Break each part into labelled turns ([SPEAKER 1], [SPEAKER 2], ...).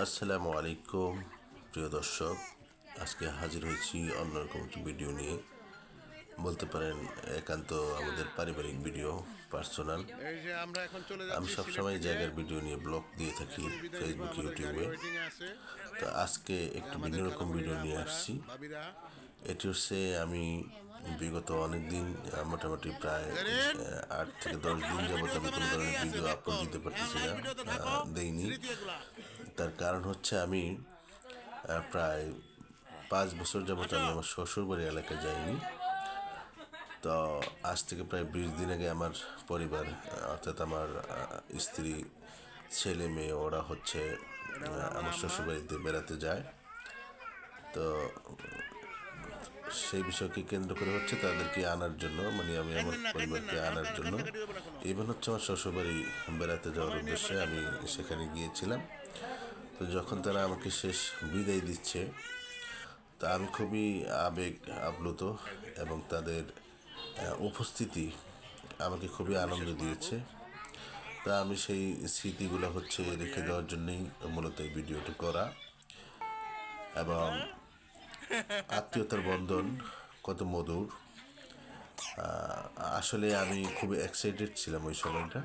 [SPEAKER 1] আসসালামু আলাইকুম, প্রিয় দর্শক। আজকে হাজির হয়েছি অন্যরকম একটি ভিডিও নিয়ে। বলতে পারেন, একান্ত আমাদের পারিবারিক ভিডিও, পার্সোনাল। আমি সবসময় জায়গার ভিডিও নিয়ে ব্লগ দিয়ে থাকি ফেসবুক ইউটিউবে। তো আজকে একটু ভিন্ন রকম ভিডিও নিয়ে আসছি। এটি হচ্ছে আমি বিগত অনেক দিন মোটামুটি প্রায় আট থেকে দশ দিন যাবত আমি কোনো ধরনের ভিডিও আপলোড দিতে পারতেছি না দেইনি। তার কারণ হচ্ছে আমি প্রায় পাঁচ বছর যাবত আমি আমার শ্বশুরবাড়ি এলাকায় যাইনি। তো আজ থেকে প্রায় বিশ দিন আগে আমার পরিবার, অর্থাৎ আমার স্ত্রী, ছেলে, মেয়ে, ওরা হচ্ছে আমার শ্বশুরবাড়িতে বেড়াতে যায়। তো সেই বিষয়কে কেন্দ্র করে হচ্ছে তাদেরকে আনার জন্য মানে আমি আমার পরিবারকে আনার জন্য। ইভেন হচ্ছে আমার শ্বশুরবাড়ি বেড়াতে যাওয়ার উদ্দেশ্যে আমি সেখানে গিয়েছিলাম। তো যখন তারা আমাকে শেষ বিদায় দিচ্ছে তা আমি খুবই আবেগ আপ্লুত এবং তাদের উপস্থিতি আমাকে খুবই আনন্দ দিয়েছে। তা আমি সেই স্মৃতিগুলো হচ্ছে রেখে দেওয়ার জন্যই মূলত এই ভিডিওটি করা। এবং আত্মীয়তার বন্ধন কত মধুর। আসলে আমি খুবই এক্সাইটেড ছিলাম ওই সময়টা।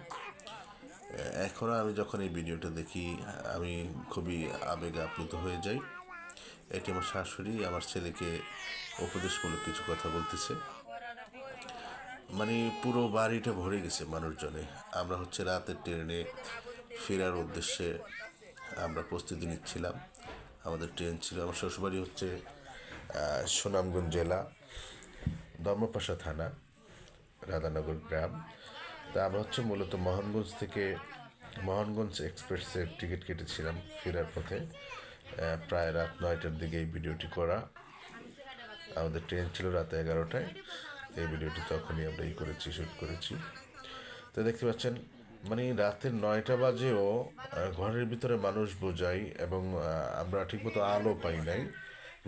[SPEAKER 1] এখনও আমি যখন এই ভিডিওটা দেখি, আমি খুবই আবেগ আপ্লুত হয়ে যাই। এটি আমার শাশুড়ি, আমার ছেলেকে উপদেশমূলক কিছু কথা বলতেছে। মানে পুরো বাড়িটা ভরে গেছে মানুষজনে। আমরা হচ্ছে রাতের ট্রেনে ফেরার উদ্দেশ্যে আমরা প্রস্তুতি নিচ্ছিলাম। আমাদের ট্রেন ছিল, আমার শ্বশুরবাড়ি হচ্ছে সুনামগঞ্জ জেলা, ধর্মপাশা থানা, রাধানগর গ্রাম। তা আমরা হচ্ছে মূলত মোহনগঞ্জ থেকে মোহনগঞ্জ এক্সপ্রেসের টিকিট কেটেছিলাম ফেরার পথে। প্রায় রাত নয়টার দিকে এই ভিডিওটি করা। আমাদের ট্রেন ছিল রাত এগারোটায়। এই ভিডিওটি তখনই আমরা ই করেছি শ্যুট করেছি। তো দেখতে পাচ্ছেন মানে রাতের নয়টা বাজেও ঘরের ভিতরে মানুষ বোঝাই এবং আমরা ঠিকমতো আলো পাই নাই।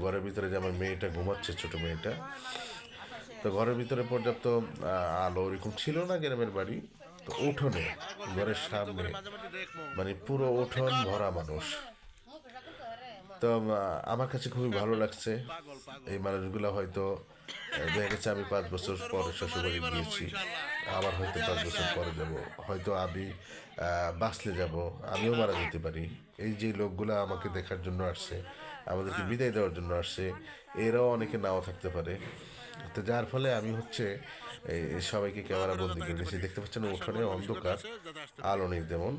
[SPEAKER 1] ঘরের ভিতরে যে আমার মেয়েটা ঘুমাচ্ছে, ছোট মেয়েটা। তো ঘরের ভিতরে পর্যাপ্ত আলো ওরকম ছিল না গ্রামের বাড়ি। তো উঠোনে, ঘরের সামনে মানে পুরো উঠোন ভরা মানুষ। তো আমার কাছে খুবই ভালো লাগছে। এই মানুষগুলো হয়তো দেখা গেছে আমি পাঁচ বছর পরে শ্বশুরবাড়ি গিয়েছি। আবার হয়তো পাঁচ বছর পরে যাব। হয়তো আমি বাঁচলে যাব, আমিও মারা যেতে পারি। এই যে লোকগুলো আমাকে দেখার জন্য আসছে, আমাদেরকে বিদায় দেওয়ার জন্য আসছে, এরাও অনেকে নাও থাকতে পারে। তো যার ফলে আমি হচ্ছে সবাইকে ক্যামেরা বন্দি করে নিয়েছি দেখতে পাচ্ছেন, উঠোনে অন্ধকার, আলো নেই তেমন।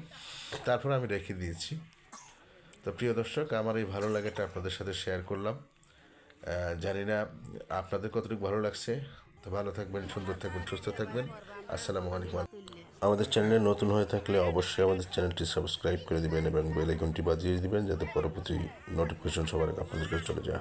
[SPEAKER 1] তারপরে আমি রেখে দিয়েছি। তো প্রিয় দর্শক, আমার এই ভালো লাগাটা আপনাদের সাথে শেয়ার করলাম। জানি না আপনাদের কতটুকু ভালো লাগছে। তো ভালো থাকবেন, সুন্দর থাকবেন, সুস্থ থাকবেন। আসসালামু আলাইকুম। আমাদের চ্যানেলে নতুন হয়ে থাকলে অবশ্যই আমাদের চ্যানেলটি সাবস্ক্রাইব করে দিবেন এবং বেল আইকনটি বাজিয়ে দিবেন, যাতে পরবর্তী নোটিফিকেশন সবার আপনাদের কাছে চলে যায়।